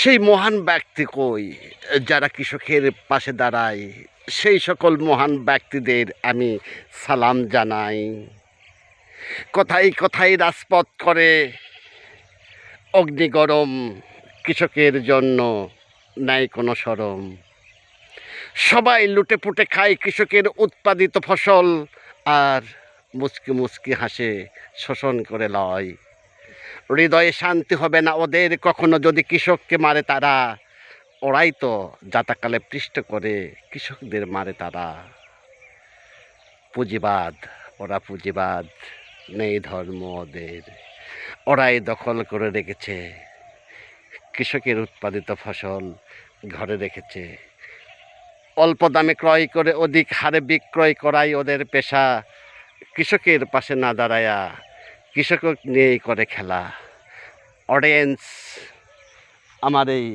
সেই মহান ব্যক্তি কই? যারা কৃষকের পাশে দাঁড়ায়, সেই সকল মহান ব্যক্তিদের আমি সালাম জানাই। কথাই কথাই রাজপথ করে অগ্নিগরম কৃষকের জন্য নাই কোনো সরম। সবাই লুটে পুটে খায় কৃষকের উৎপাদিত ফসল আর মুচকি মুচকি হাসে শোষণ করে লয়। হৃদয়ে শান্তি হবে না ওদের। কখনো যদি কৃষককে মারে তারা, ওরাই তো যাতাকালে পৃষ্ঠ করে কৃষকদের মারে তারা। পুঁজিবাদ, ওরা পুঁজিবাদ, নেই ধর্ম ওদের। ওরাই দখল করে রেখেছে, কৃষকের উৎপাদিত ফসল ঘরে রেখেছে। অল্প দামে ক্রয় করে অধিক হারে বিক্রয় করাই ওদের পেশা। কৃষকের পাশে না দাঁড়ায়া কৃষক নিয়েই করে খেলা। অডিয়েন্স আমার এই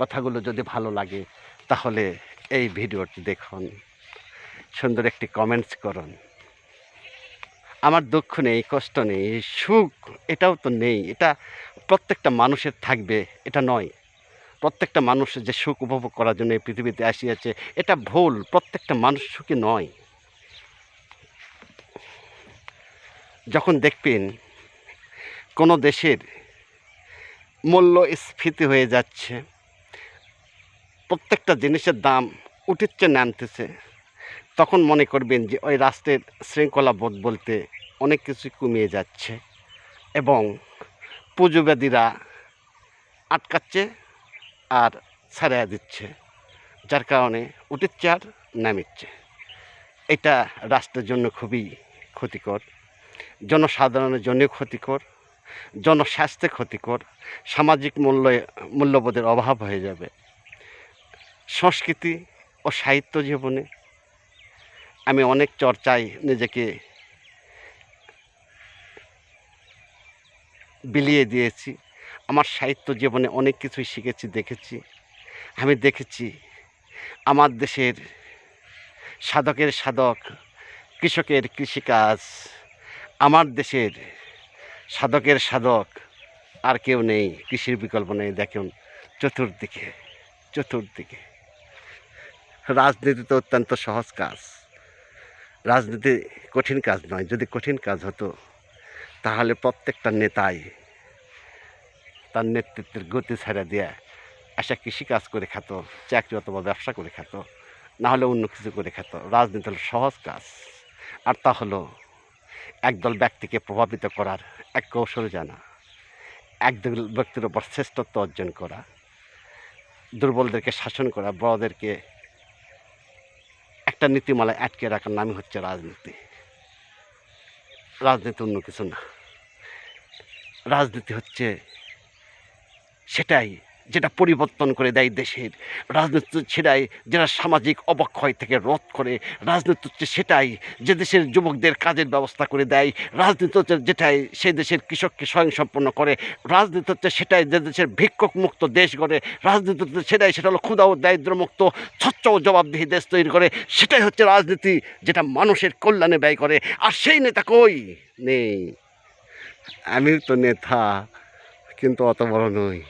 কথাগুলো যদি ভালো লাগে, তাহলে এই ভিডিওটি দেখুন। সুন্দর একটি কমেন্টস করুন। আমার দুঃখ নেই, কষ্ট নেই, সুখ এটাও তো নেই। এটা প্রত্যেকটা মানুষের থাকবে, এটা নয়। প্রত্যেকটা মানুষ যে সুখ উপভোগ করার জন্য এই পৃথিবীতে আসিয়াছে, এটা ভুল। প্রত্যেকটা মানুষ সুখী নয়। যখন দেখবেন কোনো দেশের মূল্যস্ফীতি হয়ে যাচ্ছে। প্রত্যেকটা জিনিসের দাম উঠেছে নামতেছে। তখন মনে করবেন যে ওই রাষ্ট্রের শৃঙ্খলা বোধ বলতে অনেক কিছু কমিয়ে যাচ্ছে এবং পুঁজিবাদীরা আটকাচ্ছে আর ছাড়িয়ে দিচ্ছে, যার কারণে উঠেছে আর নামিচ্ছে। এটা রাষ্ট্রের জন্য খুবই ক্ষতিকর, জনসাধারণের জন্য ক্ষতিকর। জনস্বাস্থ্যে ক্ষতিকর, সামাজিক মূল্য, মূল্যবোধের অভাব হয়ে যাবে। সংস্কৃতি ও সাহিত্য জীবনে আমি অনেক চর্চায় নিজেকে বিলিয়ে দিয়েছি। আমার সাহিত্য জীবনে অনেক কিছুই শিখেছি, দেখেছি। আমি দেখেছি আমার দেশের সাধকের সাধক, কৃষকের কৃষিকাজ, আমার দেশের সাধকের সাধক। আর কেউ নেই, কৃষির বিকল্প নেই, দেখুন, চতুর্দিকে চতুর্দিকে। রাজনীতি তো অত্যন্ত সহজ কাজ। রাজনীতি কঠিন কাজ নয়, যদি কঠিন কাজ হতো, তাহলে প্রত্যেকটা নেতাই তার নেতৃত্বের গতি ছেড়ে দিয়ে আসা কৃষিকাজ করে খেত, চাকরি অথবা ব্যবসা করে খেত না হলে অন্য কিছু করে খেত। রাজনীতি হলো সহজ কাজ। আর তা হলো একদল ব্যক্তিকে প্রভাবিত করার এক কৌশল জানা। একদল ব্যক্তির ওপর শ্রেষ্ঠত্ব অর্জন করা, দুর্বলদেরকে শাসন করা, বড়দেরকে একটা নীতিমালায় আটকে রাখার নামই হচ্ছে রাজনীতি। রাজনীতি অন্য কিছু না। রাজনীতি হচ্ছে সেটাই যেটা পরিবর্তন করে দেয় দেশের। রাজনীতি সেটাই যেটা সামাজিক অবক্ষয় থেকে রোধ করে, রাজনীতি হচ্ছে সেটাই যে দেশের যুবকদের কাজের ব্যবস্থা করে দেয়। রাজনীতি হচ্ছে যেটাই সেই দেশের কৃষককে স্বয়ংসম্পন্ন করে। রাজনীতি হচ্ছে সেটাই যে দেশের ভিক্ষক মুক্ত দেশ গড়ে। রাজনীতি হচ্ছে সেটাই, সেটা হলো ক্ষুদা ও দারিদ্র্যমুক্ত স্বচ্ছ ও জবাবদিহি দেশ তৈরি করে। সেটাই হচ্ছে রাজনীতি যেটা মানুষের কল্যাণে ব্যয় করে। আর সেই নেতা কই? নেই। আমি তো নেতা, কিন্তু অত বড় নই।